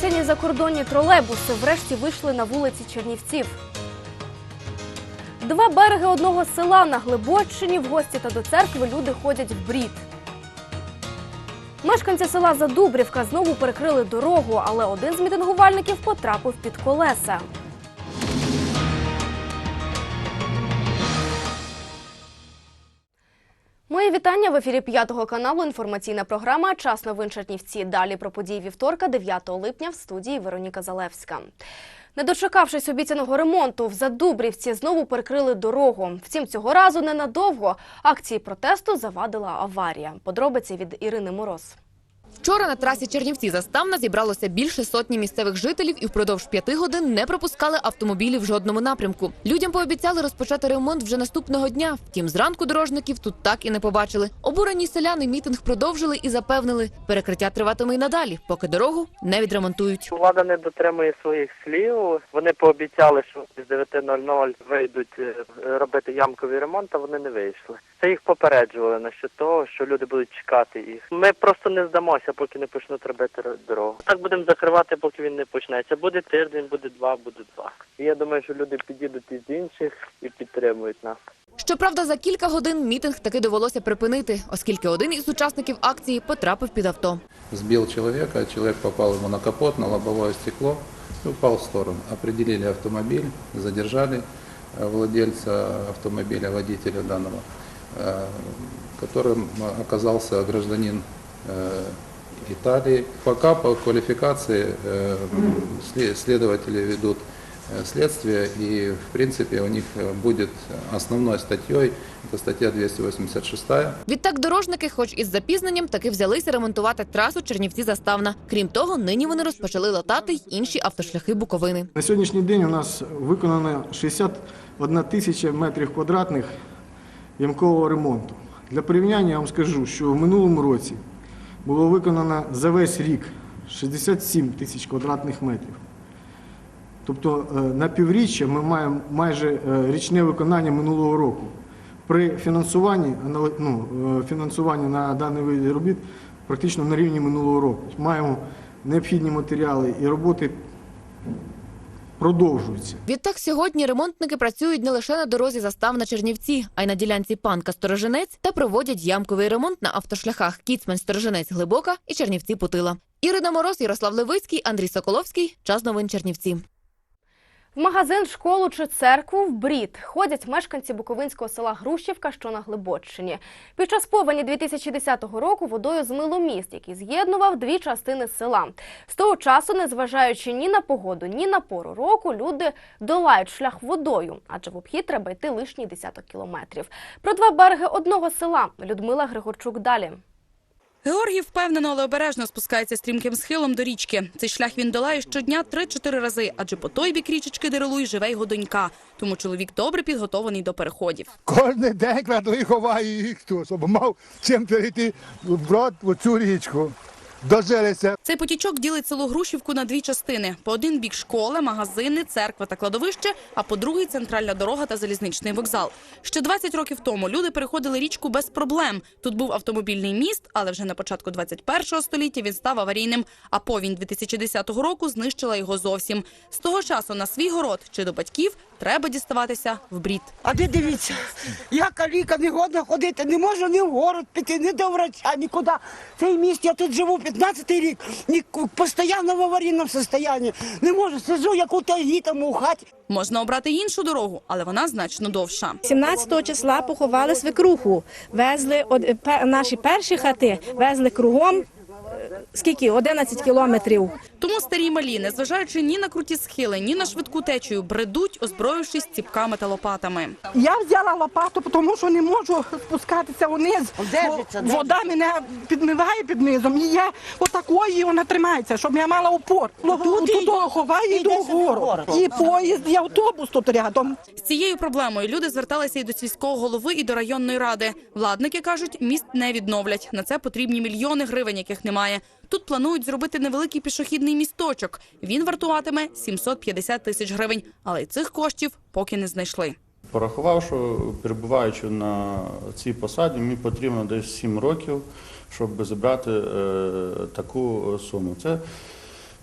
Помічені закордонні тролейбуси врешті вийшли на вулиці Чернівців. Два береги одного села на Глибоччині в гості та до церкви люди ходять в брід. Мешканці села Задубрівка знову перекрили дорогу, але один з мітингувальників потрапив під колеса. Мої вітання в ефірі п'ятого каналу. Інформаційна програма Час новин Чернівці. Далі про події вівторка, 9 липня в студії Вероніка Залевська. Не дочекавшись обіцяного ремонту, в Задубрівці знову перекрили дорогу. Втім, цього разу ненадовго. Акції протесту завадила аварія. Подробиці від Ірини Мороз. Вчора на трасі Чернівці заставна зібралося більше сотні місцевих жителів і впродовж п'яти годин не пропускали автомобілі в жодному напрямку. Людям пообіцяли розпочати ремонт вже наступного дня. Втім, зранку дорожників тут так і не побачили. Обурені селяни мітинг продовжили і запевнили, перекриття триватиме й надалі, поки дорогу не відремонтують. Влада не дотримує своїх слів. Вони пообіцяли, що з 9.00 вийдуть е, робити ямковий ремонт, а вони не вийшли. Це їх попереджували насчет того, що люди будуть чекати їх. Ми просто не здамося, поки не почнуть робити ро- дорогу. Так будемо закривати, поки він не почнеться. Буде тиждень, буде два, буде два. І я думаю, що люди підійдуть із інших і підтримують нас. Щоправда, за кілька годин мітинг таки довелося припинити, оскільки один із учасників акції потрапив під авто. Сбил человека, человек попал ему на капот, на лобовое стекло и упал в сторону. Определили автомобиль, задержали э, владельца автомобиля, водителя данного, э, которым э, оказался гражданин э, Италии. Пока по квалификации э, сле- следователи ведут э, следствие, и в принципе у них э, будет основной статьей, это статья 286 Відтак дорожники, хоч із запізненням, таки взялися ремонтувати трасу Чернівці-Заставна. Крім того, нині вони розпочали латати й інші автошляхи Буковини. На сьогоднішній день у нас виконано 61 тисяча метрів квадратних ямкового ремонту. Для порівняння я вам скажу, що в минулому році було виконано за весь рік 67 тисяч квадратних метрів. Тобто е, на півріччя ми маємо майже е, річне виконання минулого року. При фінансуванні, ну, е, фінансуванні на даний вид робіт практично на рівні минулого року. Маємо необхідні матеріали і роботи продовжуються. Відтак сьогодні ремонтники працюють не лише на дорозі застав на Чернівці, а й на ділянці Панка Сторожинець та проводять ямковий ремонт на автошляхах Кіцмань Сторожинець Глибока і Чернівці Путила. Ірина Мороз, Ярослав Левицький, Андрій Соколовський. Час новин Чернівці. В магазин, школу чи церкву в брід ходять мешканці буковинського села Грушівка, що на Глибоччині. Під час повені 2010 року водою змило міст, який з'єднував дві частини села. З того часу, незважаючи ні на погоду, ні на пору року, люди долають шлях водою, адже в обхід треба йти лишній десяток кілометрів. Про два береги одного села Людмила Григорчук далі. Георгій впевнено, але обережно спускається стрімким схилом до річки. Цей шлях він долає щодня 3-4 рази, адже по той бік річечки Дерелуй живе його донька. Тому чоловік добре підготований до переходів. Кожен день кладу і ховаю їх тут, щоб мав чим перейти вброд в цю річку. Дожилися. Цей потічок ділить село Грушівку на дві частини: по один бік школа, магазини, церква та кладовище, а по другий центральна дорога та залізничний вокзал. Ще 20 років тому люди переходили річку без проблем. Тут був автомобільний міст, але вже на початку 21 століття він став аварійним. А повінь 2010 року знищила його зовсім. З того часу на свій город чи до батьків треба діставатися в брід. А ви дивіться, я каліка не годна ходити, не можу ні в город піти, ні до врача, нікуди. Цей міст, я тут живу 15 рік, ні, постійно в аварійному стані. Не можу, сиджу, як у тайгі там у хаті. Можна обрати іншу дорогу, але вона значно довша. 17 числа поховали свекруху. Везли од- пе- наші перші хати, везли кругом. Скільки? 11 кілометрів. Тому старі малі, незважаючи ні на круті схили, ні на швидку течію, бредуть, озброївшись ціпками та лопатами. Я взяла лопату, тому що не можу спускатися вниз. Держиться, Вода мене підмиває під низом, і я отакої вона тримається, щоб я мала опор. Тут ховаю і і до гору. вгору. І поїзд, і автобус тут рядом. З цією проблемою люди зверталися і до сільського голови, і до районної ради. Владники кажуть, міст не відновлять. На це потрібні мільйони гривень, яких немає. Тут планують зробити невеликий пішохідний місточок. Він вартуватиме 750 тисяч гривень, але й цих коштів поки не знайшли. Порахував, що перебуваючи на цій посаді, мені потрібно десь 7 років, щоб зібрати е, таку суму. Це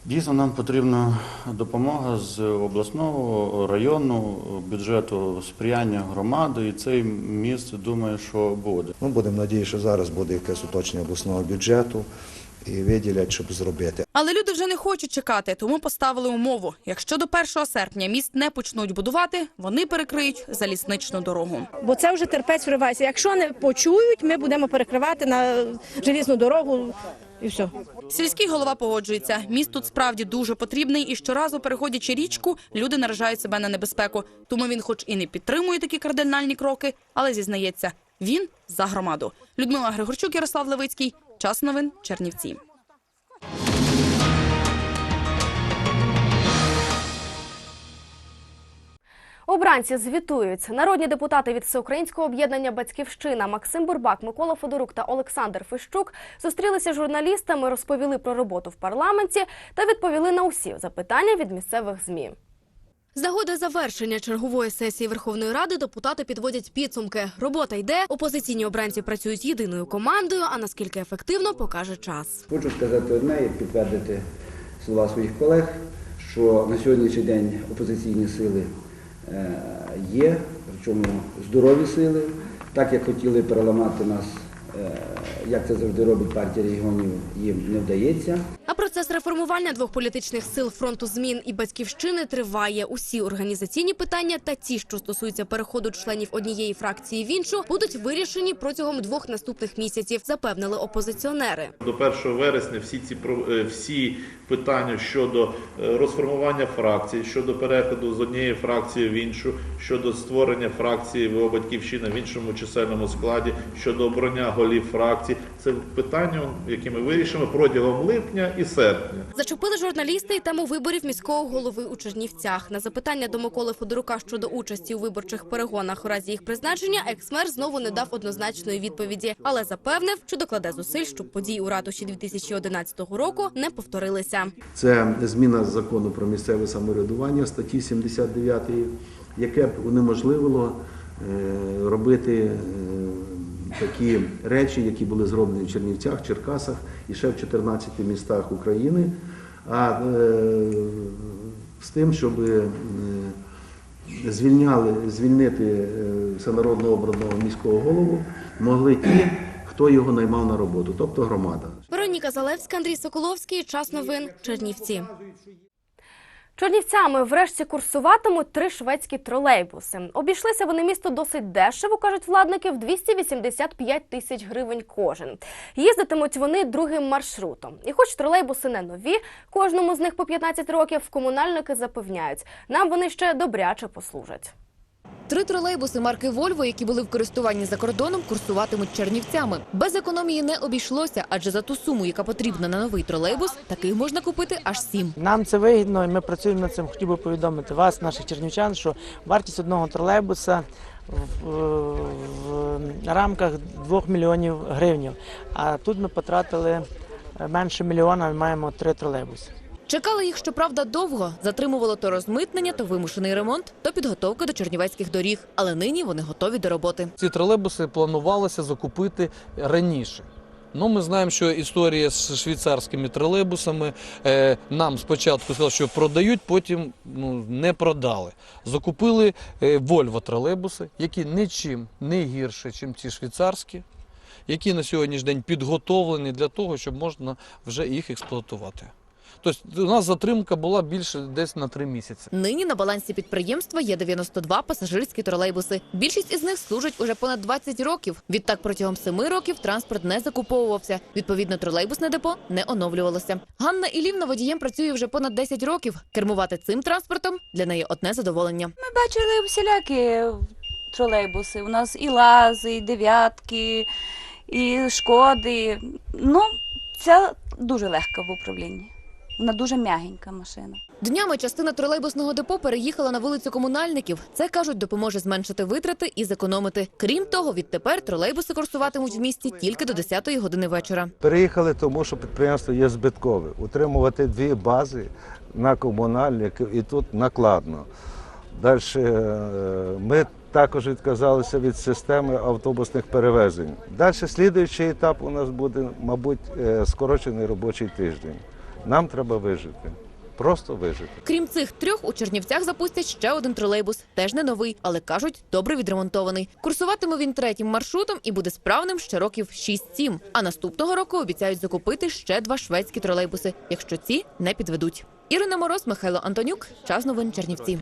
Дійсно, нам потрібна допомога з обласного районного бюджету, сприяння громади, і цей міст, думаю, що буде. Ми будемо надіяти, що зараз буде якесь уточнення обласного бюджету і виділять, щоб зробити. Але люди вже не хочуть чекати, тому поставили умову. Якщо до 1 серпня міст не почнуть будувати, вони перекриють залізничну дорогу. Бо це вже терпець вривається. Якщо не почують, ми будемо перекривати на желізну дорогу і все. Сільський голова погоджується. Міст тут справді дуже потрібний, і щоразу, переходячи річку, люди наражають себе на небезпеку. Тому він, хоч і не підтримує такі кардинальні кроки, але зізнається, він за громаду. Людмила Григорчук, Ярослав Левицький. Час новин Чернівці. Обранці звітують. Народні депутати від Всеукраїнського об'єднання Батьківщина Максим Бурбак, Микола Федорук та Олександр Фищук зустрілися з журналістами, розповіли про роботу в парламенті та відповіли на усі запитання від місцевих змі. З нагоди завершення чергової сесії Верховної Ради депутати підводять підсумки. Робота йде, опозиційні обранці працюють єдиною командою. А наскільки ефективно покаже час. Хочу сказати одне і підтвердити слова своїх колег, що на сьогоднішній день опозиційні сили е, є, причому здорові сили, так як хотіли переламати нас, як це завжди робить партія регіонів, їм не вдається. А процес реформування двох політичних сил фронту змін і батьківщини триває. Усі організаційні питання та ті, що стосуються переходу членів однієї фракції в іншу, будуть вирішені протягом двох наступних місяців, запевнили опозиціонери. До 1 вересня всі ці про- е, всі питання щодо е, розформування фракцій, щодо переходу з однієї фракції в іншу, щодо створення фракції ВО Батьківщина в іншому чисельному складі, щодо обрання голів фракцій. Це питання, які ми вирішимо протягом липня і серпня. Зачепили журналісти й тему виборів міського голови у Чернівцях. На запитання до Миколи Федорука щодо участі у виборчих перегонах у разі їх призначення, екс-мер знову не дав однозначної відповіді, але запевнив, що докладе зусиль, щоб події у ратуші 2011 року не повторилися. Це зміна закону про місцеве самоврядування статті 79, яке б унеможливило е, робити е, такі речі, які були зроблені в Чернівцях, Черкасах і ще в 14 містах України. А е, з тим, щоб е, звільняли, звільнити е, всенародно обраного міського голову, могли ті, хто його наймав на роботу, тобто громада. Вероніка Залевська, Андрій Соколовський. Час новин. Чернівці. Чернівцями врешті курсуватимуть три шведські тролейбуси. Обійшлися вони місто досить дешево, кажуть владники, в 285 тисяч гривень кожен. Їздитимуть вони другим маршрутом. І хоч тролейбуси не нові, кожному з них по 15 років, комунальники запевняють, нам вони ще добряче послужать. Три тролейбуси марки Вольво, які були в користуванні за кордоном, курсуватимуть чернівцями. Без економії не обійшлося, адже за ту суму, яка потрібна на новий тролейбус, таких можна купити аж сім. Нам це вигідно, і ми працюємо над цим. Хотів би повідомити вас, наших чернівчан, що вартість одного тролейбуса в, рамках 2 мільйонів гривень. А тут ми потратили менше мільйона, маємо три тролейбуси. Чекали їх, щоправда, довго. Затримувало то розмитнення, то вимушений ремонт, то підготовка до чернівецьких доріг. Але нині вони готові до роботи. Ці тролейбуси планувалося закупити раніше. Ну, ми знаємо, що історія з швейцарськими тролейбусами е, нам спочатку сказали, що продають, потім ну, не продали. Закупили е, Volvo тролейбуси, які нічим не гірше, ніж ці швейцарські, які на сьогоднішній день підготовлені для того, щоб можна вже їх експлуатувати. Тобто у нас затримка була більше десь на три місяці. Нині на балансі підприємства є 92 пасажирські тролейбуси. Більшість із них служать уже понад 20 років. Відтак протягом семи років транспорт не закуповувався. Відповідно, тролейбусне депо не оновлювалося. Ганна Ілівна водієм працює вже понад 10 років. Кермувати цим транспортом для неї одне задоволення. Ми бачили всілякі тролейбуси. У нас і лази, і дев'ятки, і шкоди. Ну, це дуже легко в управлінні. Вона дуже м'ягенька машина. Днями частина тролейбусного депо переїхала на вулицю комунальників. Це кажуть, допоможе зменшити витрати і зекономити. Крім того, відтепер тролейбуси курсуватимуть в місті тільки до 10-ї години вечора. Переїхали, тому що підприємство є збиткове. Утримувати дві бази на комунальників і тут накладно. Далі ми також відказалися від системи автобусних перевезень. Далі слідуючий етап у нас буде, мабуть, е, скорочений робочий тиждень. Нам треба вижити. Просто вижити. Крім цих трьох, у Чернівцях запустять ще один тролейбус. Теж не новий, але кажуть, добре відремонтований. Курсуватиме він третім маршрутом і буде справним ще років 6-7. А наступного року обіцяють закупити ще два шведські тролейбуси, якщо ці не підведуть. Ірина Мороз, Михайло Антонюк. Час новин Чернівці.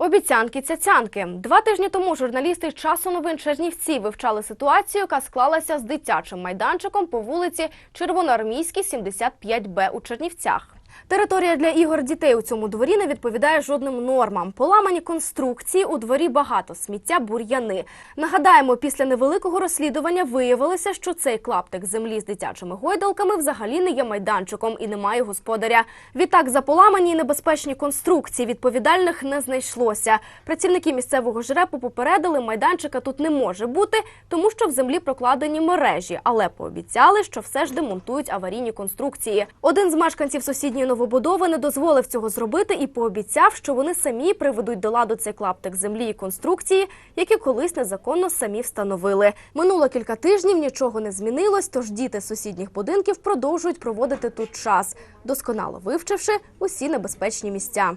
Обіцянки цяцянки. Два тижні тому журналісти часу новин Чернівці вивчали ситуацію, яка склалася з дитячим майданчиком по вулиці Червоноармійській, 75Б у Чернівцях. Територія для ігор дітей у цьому дворі не відповідає жодним нормам. Поламані конструкції, у дворі багато сміття, бур'яни. Нагадаємо, після невеликого розслідування виявилося, що цей клаптик землі з дитячими гойдалками взагалі не є майданчиком і не має господаря. Відтак за поламані і небезпечні конструкції відповідальних не знайшлося. Працівники місцевого жрепу попередили, майданчика тут не може бути, тому що в землі прокладені мережі, але пообіцяли, що все ж демонтують аварійні конструкції. Один з мешканців сусідньої новобудови не дозволив цього зробити і пообіцяв, що вони самі приведуть до ладу цей клаптик землі і конструкції, які колись незаконно самі встановили. Минуло кілька тижнів, нічого не змінилось, тож діти сусідніх будинків продовжують проводити тут час, досконало вивчивши усі небезпечні місця.